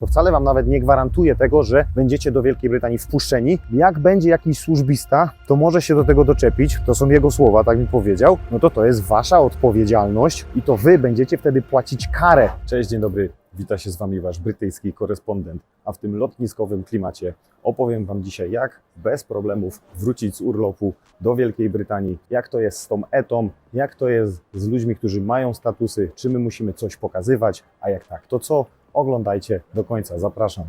To wcale Wam nawet nie gwarantuje tego, że będziecie do Wielkiej Brytanii wpuszczeni. Jak będzie jakiś służbista, to może się do tego doczepić, to są jego słowa, tak mi powiedział, no to to jest Wasza odpowiedzialność i to Wy będziecie wtedy płacić karę. Cześć, dzień dobry. Wita się z Wami Wasz brytyjski korespondent, a w tym lotniskowym klimacie opowiem Wam dzisiaj, jak bez problemów wrócić z urlopu do Wielkiej Brytanii, jak to jest z tą etą, jak to jest z ludźmi, którzy mają statusy, czy my musimy coś pokazywać, a jak tak, to co? Oglądajcie do końca, zapraszam.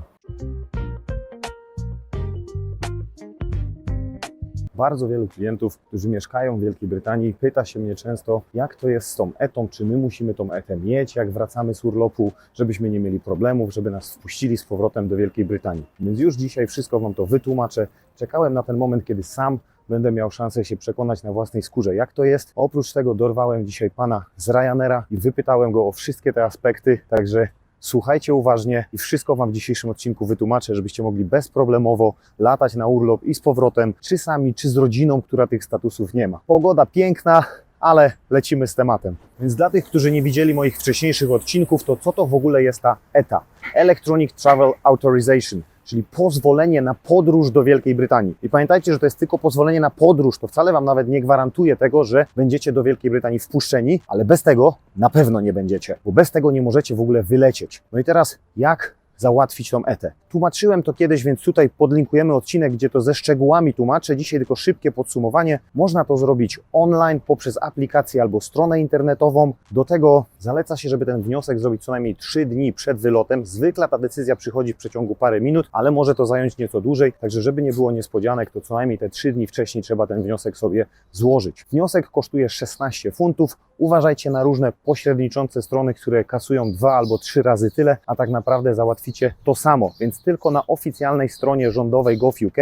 Bardzo wielu klientów, którzy mieszkają w Wielkiej Brytanii, pyta się mnie często, jak to jest z tą etą, czy my musimy tą etę mieć, jak wracamy z urlopu, żebyśmy nie mieli problemów, żeby nas wpuścili z powrotem do Wielkiej Brytanii. Więc już dzisiaj wszystko Wam to wytłumaczę. Czekałem na ten moment, kiedy sam będę miał szansę się przekonać na własnej skórze, jak to jest. Oprócz tego dorwałem dzisiaj pana z Ryanaira i wypytałem go o wszystkie te aspekty, także Słuchajcie uważnie i wszystko Wam w dzisiejszym odcinku wytłumaczę, żebyście mogli bezproblemowo latać na urlop i z powrotem, czy sami, czy z rodziną, która tych statusów nie ma. Pogoda piękna, ale lecimy z tematem. Więc dla tych, którzy nie widzieli moich wcześniejszych odcinków, to co to w ogóle jest ta ETA? Electronic Travel Authorization czyli pozwolenie na podróż do Wielkiej Brytanii. I pamiętajcie, że to jest tylko pozwolenie na podróż, to wcale Wam nawet nie gwarantuje tego, że będziecie do Wielkiej Brytanii wpuszczeni, ale bez tego na pewno nie będziecie, bo bez tego nie możecie w ogóle wylecieć. No i teraz jak załatwić tą etę. Tłumaczyłem to kiedyś, więc tutaj podlinkujemy odcinek, gdzie to ze szczegółami tłumaczę. Dzisiaj tylko szybkie podsumowanie. Można to zrobić online poprzez aplikację albo stronę internetową. Do tego zaleca się, żeby ten wniosek zrobić co najmniej 3 dni przed wylotem. Zwykle ta decyzja przychodzi w przeciągu parę minut, ale może to zająć nieco dłużej. Także żeby nie było niespodzianek, to co najmniej te 3 dni wcześniej trzeba ten wniosek sobie złożyć. Wniosek kosztuje 16 funtów. Uważajcie na różne pośredniczące strony, które kasują dwa albo trzy razy tyle, a tak naprawdę załatwicie to samo. Więc tylko na oficjalnej stronie rządowej GovUK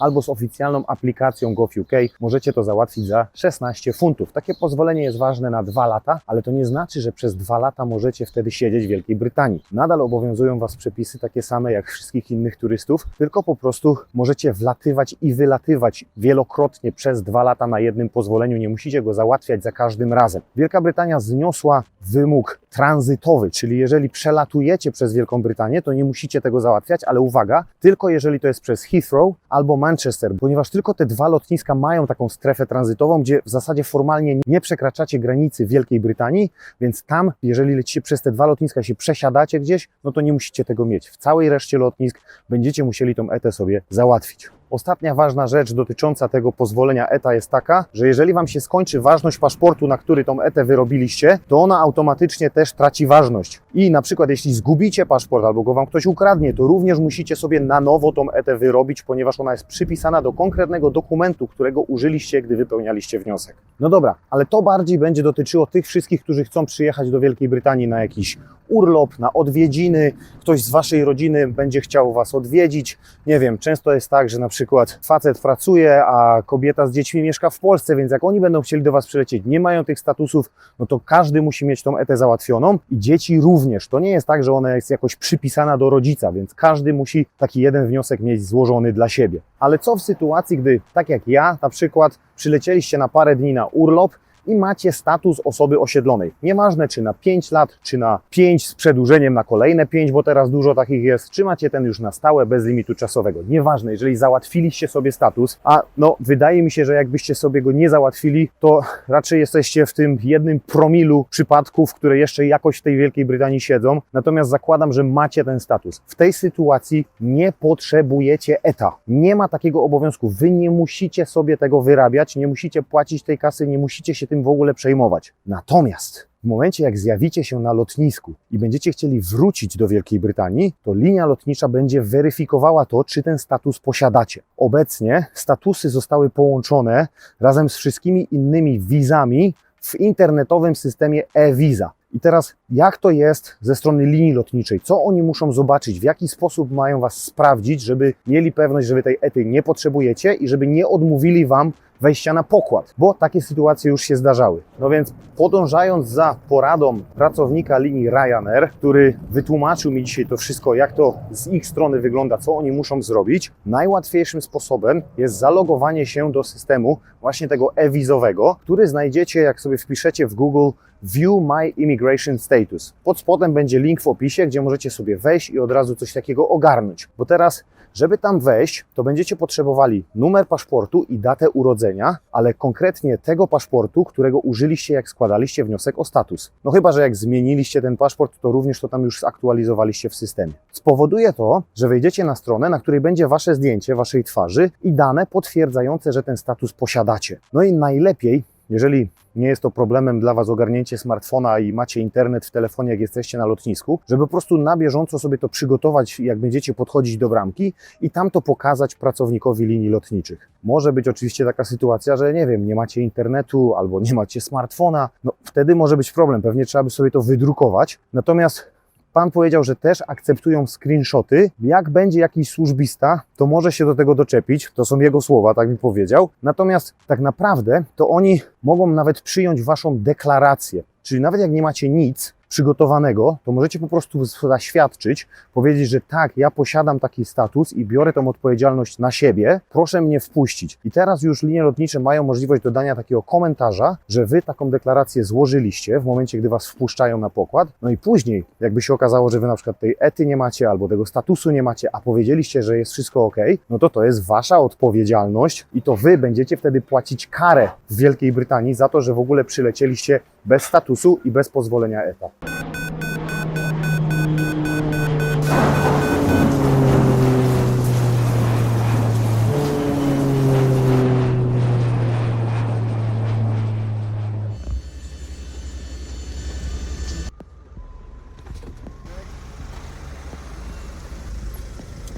albo z oficjalną aplikacją GovUK możecie to załatwić za 16 funtów. Takie pozwolenie jest ważne na dwa lata, ale to nie znaczy, że przez dwa lata możecie wtedy siedzieć w Wielkiej Brytanii. Nadal obowiązują Was przepisy takie same jak wszystkich innych turystów, tylko po prostu możecie wlatywać i wylatywać wielokrotnie przez dwa lata na jednym pozwoleniu. Nie musicie go załatwiać za każdym razem. Wielka Brytania zniosła wymóg tranzytowy, czyli jeżeli przelatujecie przez Wielką Brytanię, to nie musicie tego załatwiać, ale uwaga, tylko jeżeli to jest przez Heathrow albo Manchester, ponieważ tylko te dwa lotniska mają taką strefę tranzytową, gdzie w zasadzie formalnie nie przekraczacie granicy Wielkiej Brytanii, więc tam, jeżeli lecicie przez te dwa lotniska, się przesiadacie gdzieś, no to nie musicie tego mieć. W całej reszcie lotnisk będziecie musieli tą etę sobie załatwić. Ostatnia ważna rzecz dotycząca tego pozwolenia ETA jest taka, że jeżeli Wam się skończy ważność paszportu, na który tą ETę wyrobiliście, to ona automatycznie też traci ważność. I na przykład jeśli zgubicie paszport albo go Wam ktoś ukradnie, to również musicie sobie na nowo tą ETę wyrobić, ponieważ ona jest przypisana do konkretnego dokumentu, którego użyliście, gdy wypełnialiście wniosek. No dobra, ale to bardziej będzie dotyczyło tych wszystkich, którzy chcą przyjechać do Wielkiej Brytanii na jakiś urlop, na odwiedziny, ktoś z Waszej rodziny będzie chciał Was odwiedzić. Nie wiem, często jest tak, że na przykład facet pracuje, a kobieta z dziećmi mieszka w Polsce, więc jak oni będą chcieli do Was przylecieć, nie mają tych statusów, no to każdy musi mieć tą etę załatwioną i dzieci również. To nie jest tak, że ona jest jakoś przypisana do rodzica, więc każdy musi taki jeden wniosek mieć złożony dla siebie. Ale co w sytuacji, gdy tak jak ja na przykład przylecieliście na parę dni na urlop, i macie status osoby osiedlonej. Nieważne czy na 5 lat, czy na 5 z przedłużeniem na kolejne 5, bo teraz dużo takich jest, czy macie ten już na stałe, bez limitu czasowego. Nieważne, jeżeli załatwiliście sobie status, a no wydaje mi się, że jakbyście sobie go nie załatwili, to raczej jesteście w tym jednym promilu przypadków, które jeszcze jakoś w tej Wielkiej Brytanii siedzą. Natomiast zakładam, że macie ten status. W tej sytuacji nie potrzebujecie ETA. Nie ma takiego obowiązku. Wy nie musicie sobie tego wyrabiać, nie musicie płacić tej kasy, nie musicie się tym w ogóle przejmować. Natomiast w momencie, jak zjawicie się na lotnisku i będziecie chcieli wrócić do Wielkiej Brytanii, to linia lotnicza będzie weryfikowała to, czy ten status posiadacie. Obecnie statusy zostały połączone razem z wszystkimi innymi wizami w internetowym systemie e-Visa. I teraz, jak to jest ze strony linii lotniczej? Co oni muszą zobaczyć? W jaki sposób mają Was sprawdzić, żeby mieli pewność, że Wy tej ety nie potrzebujecie i żeby nie odmówili Wam wejścia na pokład, bo takie sytuacje już się zdarzały. No więc podążając za poradą pracownika linii Ryanair, który wytłumaczył mi dzisiaj to wszystko, jak to z ich strony wygląda, co oni muszą zrobić, najłatwiejszym sposobem jest zalogowanie się do systemu właśnie tego e-wizowego, który znajdziecie, jak sobie wpiszecie w Google View My Immigration Status. Pod spodem będzie link w opisie, gdzie możecie sobie wejść i od razu coś takiego ogarnąć. Bo teraz, żeby tam wejść, to będziecie potrzebowali numer paszportu i datę urodzenia, ale konkretnie tego paszportu, którego użyliście, jak składaliście wniosek o status. No chyba, że jak zmieniliście ten paszport, to również to tam już zaktualizowaliście w systemie. Spowoduje to, że wejdziecie na stronę, na której będzie wasze zdjęcie, waszej twarzy i dane potwierdzające, że ten status posiadacie. No i najlepiej, jeżeli nie jest to problemem dla Was ogarnięcie smartfona i macie internet w telefonie, jak jesteście na lotnisku, żeby po prostu na bieżąco sobie to przygotować, jak będziecie podchodzić do bramki i tam to pokazać pracownikowi linii lotniczych. Może być oczywiście taka sytuacja, że nie wiem, nie macie internetu albo nie macie smartfona, no wtedy może być problem, pewnie trzeba by sobie to wydrukować. Natomiast Pan powiedział, że też akceptują screenshoty. Jak będzie jakiś służbista, to może się do tego doczepić. To są jego słowa, tak mi powiedział. Natomiast tak naprawdę to oni mogą nawet przyjąć Waszą deklarację. Czyli nawet jak nie macie nic przygotowanego, to możecie po prostu zaświadczyć, powiedzieć, że tak, ja posiadam taki status i biorę tą odpowiedzialność na siebie, proszę mnie wpuścić. I teraz już linie lotnicze mają możliwość dodania takiego komentarza, że Wy taką deklarację złożyliście w momencie, gdy Was wpuszczają na pokład. No i później, jakby się okazało, że Wy na przykład tej ety nie macie albo tego statusu nie macie, a powiedzieliście, że jest wszystko ok, no to to jest Wasza odpowiedzialność i to Wy będziecie wtedy płacić karę w Wielkiej Brytanii za to, że w ogóle przylecieliście bez statusu i bez pozwolenia ETA.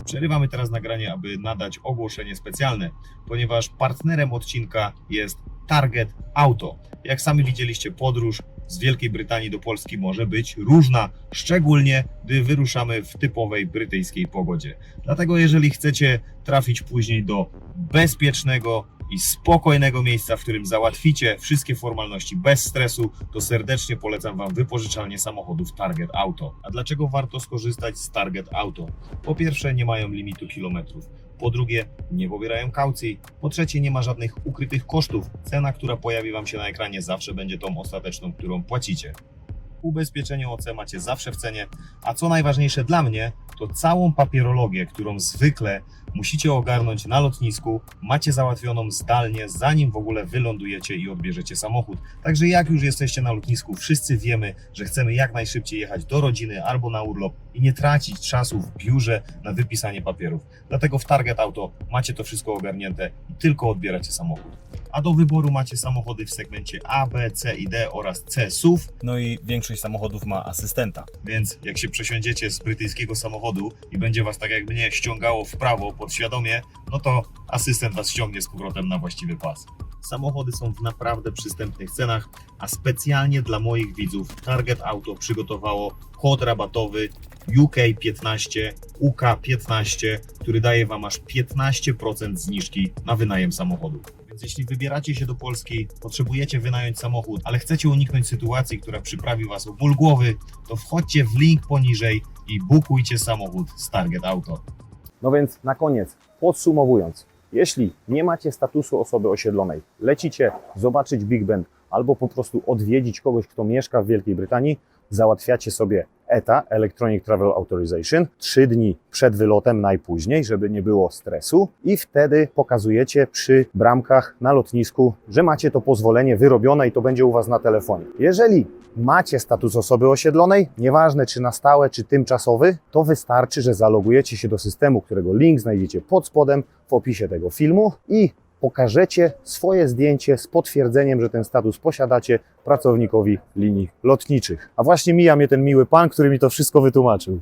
Przerywamy teraz nagranie, aby nadać ogłoszenie specjalne, ponieważ partnerem odcinka jest Target Auto. Jak sami widzieliście, podróż z Wielkiej Brytanii do Polski może być różna, szczególnie gdy wyruszamy w typowej brytyjskiej pogodzie. Dlatego, jeżeli chcecie trafić później do bezpiecznego i spokojnego miejsca, w którym załatwicie wszystkie formalności bez stresu, to serdecznie polecam Wam wypożyczalnię samochodów Target Auto. A dlaczego warto skorzystać z Target Auto? Po pierwsze, nie mają limitu kilometrów. Po drugie, nie pobierają kaucji. Po trzecie, nie ma żadnych ukrytych kosztów. Cena, która pojawi Wam się na ekranie, zawsze będzie tą ostateczną, którą płacicie. Ubezpieczenie OC macie zawsze w cenie, a co najważniejsze dla mnie, to całą papierologię, którą zwykle musicie ogarnąć na lotnisku, macie załatwioną zdalnie, zanim w ogóle wylądujecie i odbierzecie samochód. Także jak już jesteście na lotnisku, wszyscy wiemy, że chcemy jak najszybciej jechać do rodziny albo na urlop i nie tracić czasu w biurze na wypisanie papierów. Dlatego w Target Auto macie to wszystko ogarnięte i tylko odbieracie samochód. A do wyboru macie samochody w segmencie A, B, C i D oraz C SUV, No i większość samochodów ma asystenta. więc jak się przesiądziecie z brytyjskiego samochodu i będzie was tak jak mnie ściągało w prawo podświadomie, no to asystent was ściągnie z powrotem na właściwy pas. Samochody są w naprawdę przystępnych cenach, a specjalnie dla moich widzów Target Auto przygotowało kod rabatowy UK15, UK15, który daje Wam aż 15% zniżki na wynajem samochodu. Więc jeśli wybieracie się do Polski, potrzebujecie wynająć samochód, ale chcecie uniknąć sytuacji, która przyprawi Was o ból głowy, to wchodźcie w link poniżej i bukujcie samochód z Target Auto. No więc na koniec, podsumowując, jeśli nie macie statusu osoby osiedlonej, lecicie zobaczyć Big Ben albo po prostu odwiedzić kogoś, kto mieszka w Wielkiej Brytanii, załatwiacie sobie ETA, Electronic Travel Authorization, trzy dni przed wylotem najpóźniej, żeby nie było stresu i wtedy pokazujecie przy bramkach na lotnisku, że macie to pozwolenie wyrobione i to będzie u Was na telefonie. Jeżeli macie status osoby osiedlonej, nieważne czy na stałe, czy tymczasowy, to wystarczy, że zalogujecie się do systemu, którego link znajdziecie pod spodem w opisie tego filmu i pokażecie swoje zdjęcie z potwierdzeniem, że ten status posiadacie pracownikowi linii lotniczych. A właśnie mija mnie ten miły pan, który mi to wszystko wytłumaczył.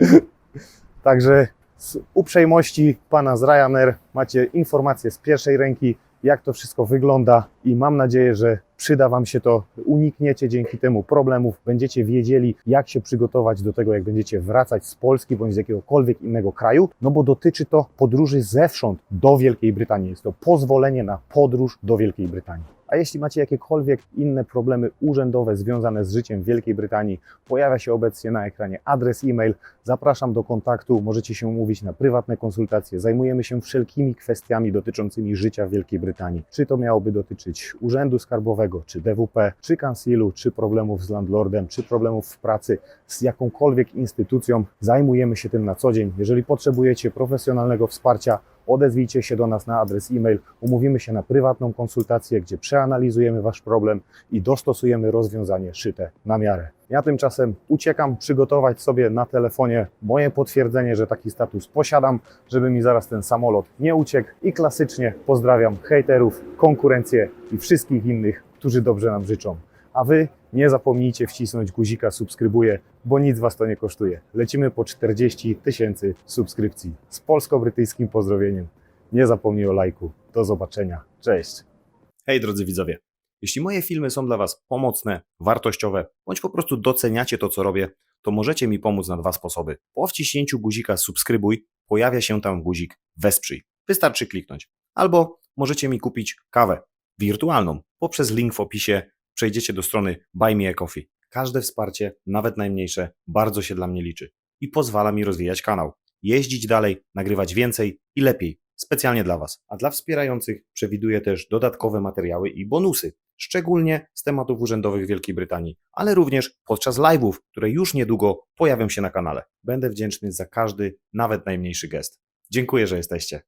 Także z uprzejmości pana z Ryanair macie informacje z pierwszej ręki, jak to wszystko wygląda i mam nadzieję, że Przyda Wam się to, unikniecie dzięki temu problemów, będziecie wiedzieli, jak się przygotować do tego, jak będziecie wracać z Polski bądź z jakiegokolwiek innego kraju, no bo dotyczy to podróży zewsząd do Wielkiej Brytanii. Jest to pozwolenie na podróż do Wielkiej Brytanii. A jeśli macie jakiekolwiek inne problemy urzędowe związane z życiem w Wielkiej Brytanii, pojawia się obecnie na ekranie adres e-mail. Zapraszam do kontaktu, możecie się umówić na prywatne konsultacje. Zajmujemy się wszelkimi kwestiami dotyczącymi życia w Wielkiej Brytanii. Czy to miałoby dotyczyć Urzędu Skarbowego, czy DWP, czy kansilu, czy problemów z landlordem, czy problemów w pracy z jakąkolwiek instytucją. Zajmujemy się tym na co dzień. Jeżeli potrzebujecie profesjonalnego wsparcia, odezwijcie się do nas na adres e-mail, umówimy się na prywatną konsultację, gdzie przeanalizujemy Wasz problem i dostosujemy rozwiązanie szyte na miarę. Ja tymczasem uciekam przygotować sobie na telefonie moje potwierdzenie, że taki status posiadam, żeby mi zaraz ten samolot nie uciekł i klasycznie pozdrawiam hejterów, konkurencję i wszystkich innych, którzy dobrze nam życzą. A Wy nie zapomnijcie wcisnąć guzika subskrybuję, bo nic Was to nie kosztuje. Lecimy po 40 tysięcy subskrypcji z polsko-brytyjskim pozdrowieniem. Nie zapomnij o lajku. Do zobaczenia. Cześć. Hej drodzy widzowie, jeśli moje filmy są dla Was pomocne, wartościowe, bądź po prostu doceniacie to, co robię, to możecie mi pomóc na dwa sposoby. Po wciśnięciu guzika subskrybuj pojawia się tam guzik wesprzyj. Wystarczy kliknąć. Albo możecie mi kupić kawę wirtualną. Poprzez link w opisie przejdziecie do strony Buy Me a Coffee. Każde wsparcie, nawet najmniejsze, bardzo się dla mnie liczy i pozwala mi rozwijać kanał, jeździć dalej, nagrywać więcej i lepiej, specjalnie dla Was. A dla wspierających przewiduję też dodatkowe materiały i bonusy, szczególnie z tematów urzędowych Wielkiej Brytanii, ale również podczas live'ów, które już niedługo pojawią się na kanale. Będę wdzięczny za każdy, nawet najmniejszy gest. Dziękuję, że jesteście.